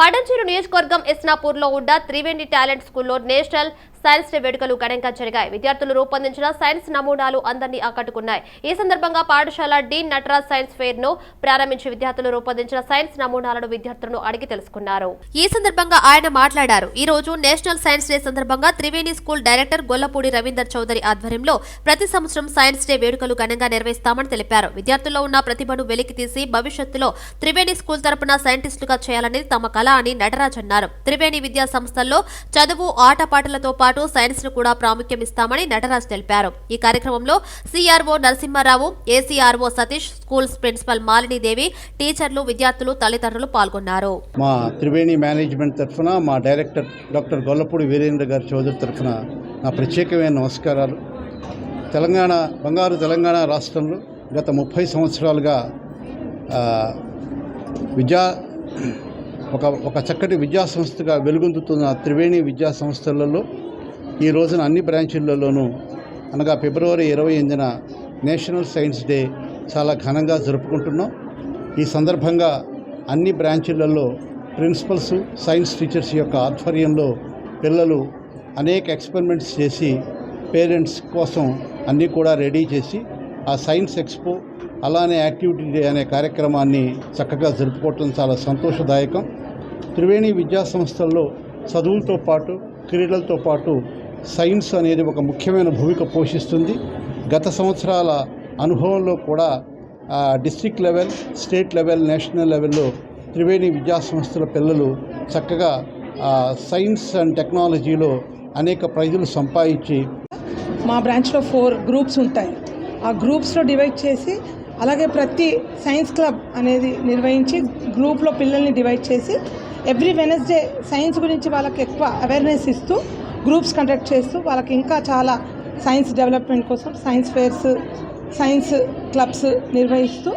పడంచేరు నియోజకవర్గం ఇస్నాపూర్లో ఉన్న త్రివేణి టాలెంట్ స్కూల్లో నేషనల్ సైన్స్ డే వేడుకలు ఘనంగా జరిగాయి. విద్యార్థులు రూపొందించిన సైన్స్ నమూనాలు అందరినీ ఆకట్టుకున్నాయి. ఈ సందర్భంగా పాఠశాల డీన్ నటరాజ్ సైన్స్ ఫెయిర్ను ప్రారంభించి విద్యార్థులు రూపొందించిన సైన్స్ నమూనాలను విద్యార్థులను అడిగి తెలుసుకున్నారు. ఈ సందర్భంగా ఆయన మాట్లాడారు. ఈ రోజు నేషనల్ సైన్స్ డే సందర్భంగా త్రివేణి స్కూల్ డైరెక్టర్ గొల్లపూడి రవీందర్ చౌదరి ఆధ్వర్యంలో ప్రతి సంవత్సరం సైన్స్ డే వేడుకలు ఘనంగా నిర్వహిస్తామని తెలిపారు. విద్యార్థుల్లో ఉన్న ప్రతిభను వెలికి తీసి భవిష్యత్తులో త్రివేణి స్కూల్ తరపున సైంటిస్టులుగా చేయాలనేది తమ కళ అని నటరాజ్ అన్నారు. త్రివేణి విద్యా సంస్థల్లో చదువు ఆటపాటలతో పాటు సైన్స్ను కూడా ప్రాముఖ్యం ఇస్తామని నటరాజ్ తెలిపారు. ఈ కార్యక్రమంలో CRO Narasimha Rao ACRO Satish schools principal Malini Devi టీచర్లు విద్యార్థులు తల్లిదండ్రులు పాల్గొన్నారు. మా త్రివేణి మేనేజ్మెంట్ తరఫున మా డైరెక్టర్ డాక్టర్ గొల్లపూడి వీరేంద్ర గారి చౌదరి తరఫున నా ప్రత్యేకమైన నమస్కారాలు. తెలంగాణ బంగారు తెలంగాణ రాష్ట్రంలో గత ముప్పై సంవత్సరాలుగా విద్యా ఒక ఒక చక్కటి విద్యా సంస్థగా వెలుగొందుతున్న త్రివేణి విద్యా సంస్థలలో ఈ రోజున అన్ని బ్రాంచులలోనూ అనగా ఫిబ్రవరి ఇరవై ఎనిమిదిన నేషనల్ సైన్స్ డే చాలా ఘనంగా జరుపుకుంటున్నాం. ఈ సందర్భంగా అన్ని బ్రాంచులలో ప్రిన్సిపల్స్ సైన్స్ టీచర్స్ యొక్క ఆధ్వర్యంలో పిల్లలు అనేక ఎక్స్పెరిమెంట్స్ చేసి పేరెంట్స్ కోసం అన్నీ కూడా రెడీ చేసి ఆ సైన్స్ ఎక్స్పో అలానే యాక్టివిటీ డే అనే కార్యక్రమాన్ని చక్కగా జరుపుకోవటం చాలా సంతోషదాయకం. త్రివేణి విద్యా సంస్థల్లో చదువులతో పాటు క్రీడలతో పాటు సైన్స్ అనేది ఒక ముఖ్యమైన భూమిక పోషిస్తుంది. గత సంవత్సరాల అనుభవంలో కూడా district level state level national లెవెల్లో త్రివేణి విద్యా సంస్థల పిల్లలు చక్కగా సైన్స్ అండ్ టెక్నాలజీలో అనేక ప్రైజులు సంపాదించి మా బ్రాంచ్లో ఫోర్ గ్రూప్స్ ఉంటాయి. ఆ గ్రూప్స్లో డివైడ్ చేసి అలాగే ప్రతి సైన్స్ క్లబ్ అనేది నిర్వహించి గ్రూప్లో పిల్లల్ని డివైడ్ చేసి ఎవ్రీ వెనస్డే సైన్స్ గురించి వాళ్ళకి ఎక్కువ అవేర్నెస్ ఇస్తూ గ్రూప్స్ కండక్ట్ చేస్తూ వాళ్ళకి ఇంకా చాలా సైన్స్ డెవలప్మెంట్ కోసం సైన్స్ ఫేర్స్ సైన్స్ క్లబ్స్ నిర్వహిస్తూ